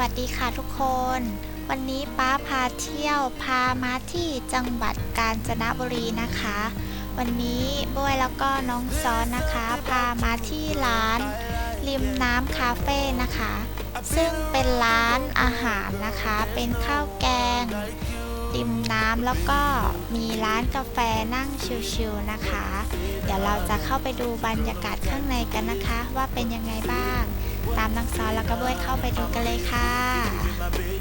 วัสดีค่ะทุกคน วันนี้ป้าพาเที่ยวพามาที่จังหวัดกาญจนบุรีนะคะ วันนี้บ้วยแล้วก็น้องซ้อนนะคะ พามาที่ร้านริมน้ำคาเฟ่นะคะ ซึ่งเป็นร้านอาหารนะคะ เป็นข้าวแกงริมน้ำแล้วก็มีร้านกาแฟนั่งชิลๆนะคะ เดี๋ยวเราจะเข้าไปดูบรรยากาศข้างในกันนะคะ ว่าเป็นยังไงบ้าง ตามน้องซอนแล้วก็บ้วยเข้าไปดูกันเลยค่ะ my bed.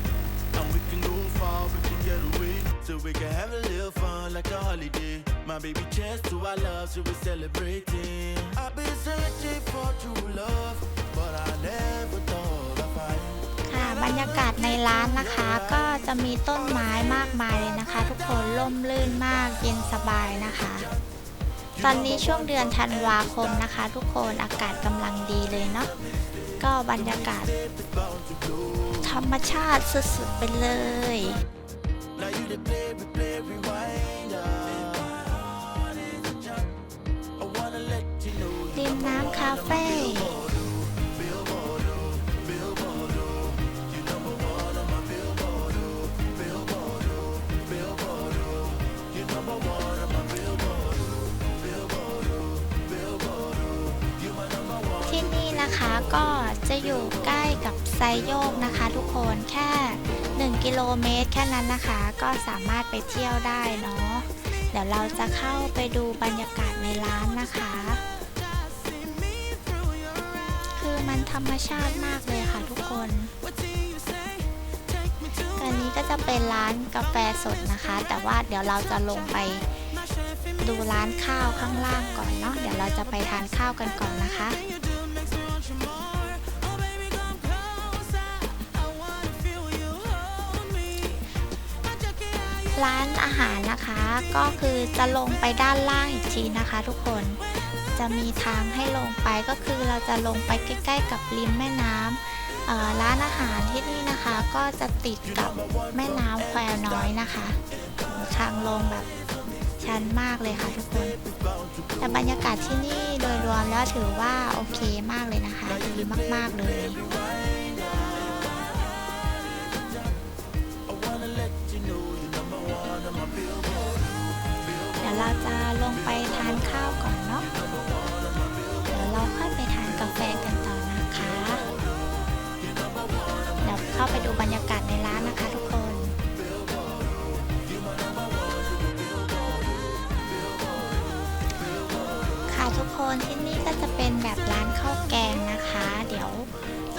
And we can go far, we can get away. So we can have a little fun like a holiday. My baby chance to our love, so we're celebrating. I've been searching for true love, but I never thought I'd find. ค่ะบรรยากาศในร้านนะคะก็จะมีต้นไม้มากมายเลยนะคะ ทุกคนร่มรื่นมากเย็นสบายนะคะ ตอนนี้ช่วงเดือนธันวาคมนะคะ ทุกคนอากาศกำลังดีเลยเนาะ ก็บรรยากาศ ธรรมชาติสุดๆไปเลย ริมน้ำคาเฟ่ ก็จะอยู่ใกล้กับไซโยกนะคะ ทุกคนแค่ 1 กิโลเมตรแค่นั้นนะคะ ก็สามารถไปเที่ยวได้เนาะเดี๋ยวเราจะเข้าไปดูบรรยากาศในร้านนะคะ คือมันธรรมชาติมากเลยค่ะทุกคนอันนี้ก็จะเป็นร้านกาแฟสดนะคะ แต่ว่าเดี๋ยวเราจะลงไปดูร้านข้าวข้างล่างก่อนเนาะเดี๋ยวเราจะไปทานข้าวกันก่อนนะคะ ร้านอาหารนะคะ ก็คือจะลงไปด้านล่างอีกทีนะคะ ทุกคนจะมีทางให้ลงไปก็คือเราจะลงไปใกล้ ๆ กับริมแม่น้ำร้านอาหารที่นี่นะคะ ก็จะติดกับแม่น้ำแควน้อยนะคะ ทางลงแบบชันมากเลยค่ะทุกคนแต่บรรยากาศที่นี่โดยรวมแล้วถือว่าโอเคมากเลยนะคะดีมาก ๆเลย เราจะลงไปทานข้าวก่อนเนาะเดี๋ยวเราค่อยไปทานกาแฟกันต่อนะคะ เดี๋ยวเข้าไปดูบรรยากาศในร้านนะคะทุกคนค่ะทุกคนที่นี่ก็จะเป็นแบบร้านข้าวแกงนะคะ เดี๋ยว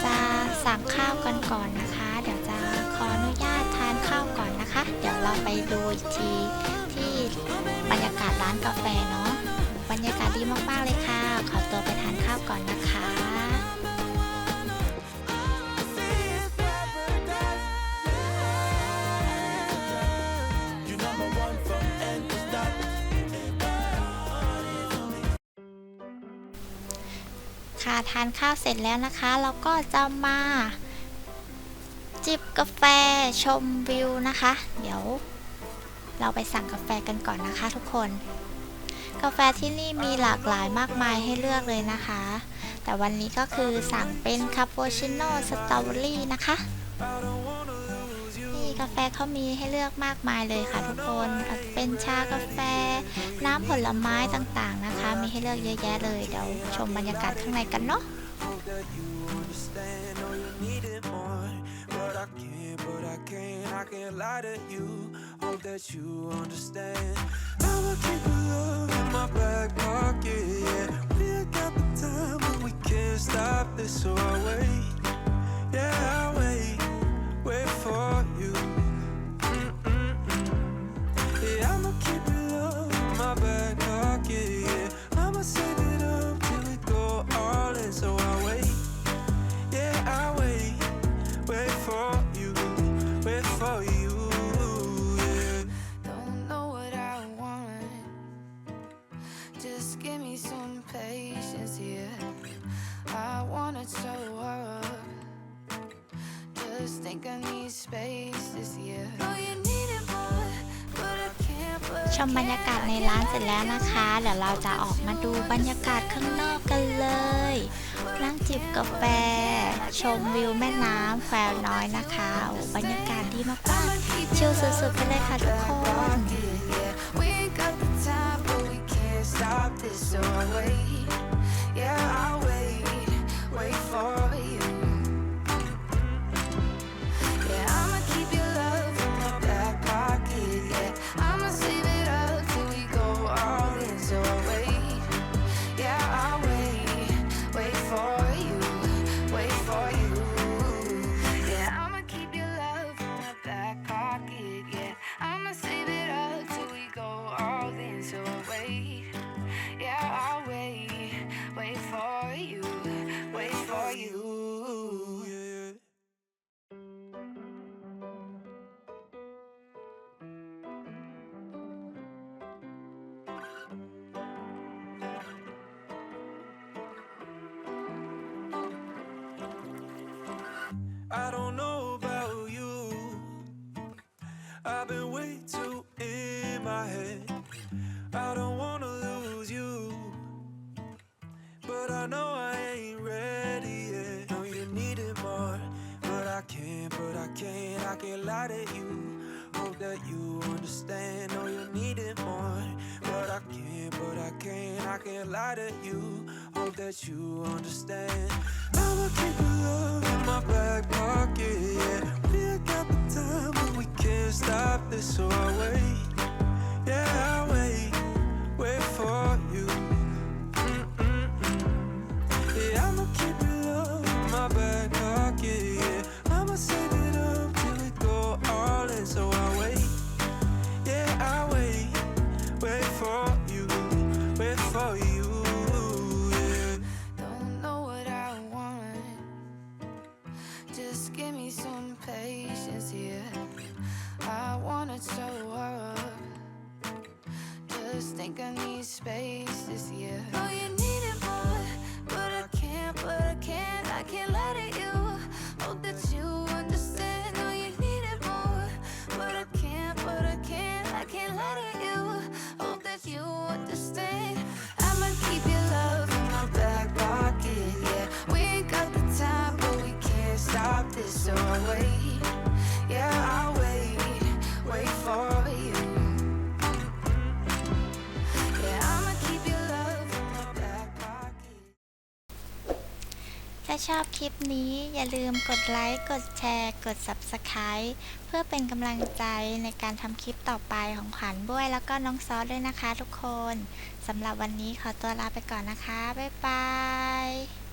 จะสั่งข้าวกันก่อนนะคะ เดี๋ยวจะขออนุญาตทานข้าวก่อนนะคะ เดี๋ยวเราไปดูอีกทีที่บรรยากาศ ร้านกาแฟเนาะบรรยากาศดีมากๆเลยค่ะ ขอตัวไปทานข้าวก่อนนะคะค่ะทานข้าวเสร็จแล้วนะคะ เราก็จะมาจิบกาแฟชมวิวนะคะ เดี๋ยว เราไปสั่งกาแฟกันก่อนนะคะทุกคน กาแฟที่นี่มีหลากหลายมากมายให้เลือกเลยนะคะ แต่วันนี้ก็คือสั่งเป็นคาปูชิโน่สตรอเบอรี่นะคะนี่กาแฟเขามีให้เลือกมากมายเลยค่ะทุกคนเป็นชากาแฟ น้ำผลไม้ต่างๆนะคะ มีให้เลือกเยอะแยะเลยเดี๋ยวชมบรรยากาศข้างในกันเนาะ I can't, but I can't. I can't lie to you. Hope that you understand. I'ma keep your Just give me some patience here. I want it so hard. Just think I need space this year. Know you need it more, but I can't. But ชมบรรยากาศในร้านเสร็จแล้วนะคะ เดี๋ยวเราจะออกมาดูบรรยากาศข้างนอกกันเลย นั่งจิบกาแฟ ชมวิวแม่น้ำแควน้อยนะคะโอ้บรรยากาศดีมากๆชิลสุดๆไปเลยค่ะทุกคน stop this. So I don't know about you. I've been way too in my head. I don't wanna lose you. But I know I ain't ready yet. Know you need it more. But I can't, but I can't, I can't lie to you. Hope that you understand. Know you need it more. But I can't, but I can't, I can't lie to you. Hope that you understand. I'ma keep love in my back pocket. Yeah, we got the time, but we can't stop this. So I wait. Yeah, I wait, wait for you. Yeah, I'ma keep ถ้าชอบคลิปนี้อย่าลืมกดไลค์ กดแชร์ กด Subscribe เพื่อเป็นกำลังใจในการทำคลิปต่อไปของขวัญบ้วย แล้วก็น้องซอสด้วยนะคะทุกคน สำหรับวันนี้ขอตัวลาไปก่อนนะคะ บ๊ายบาย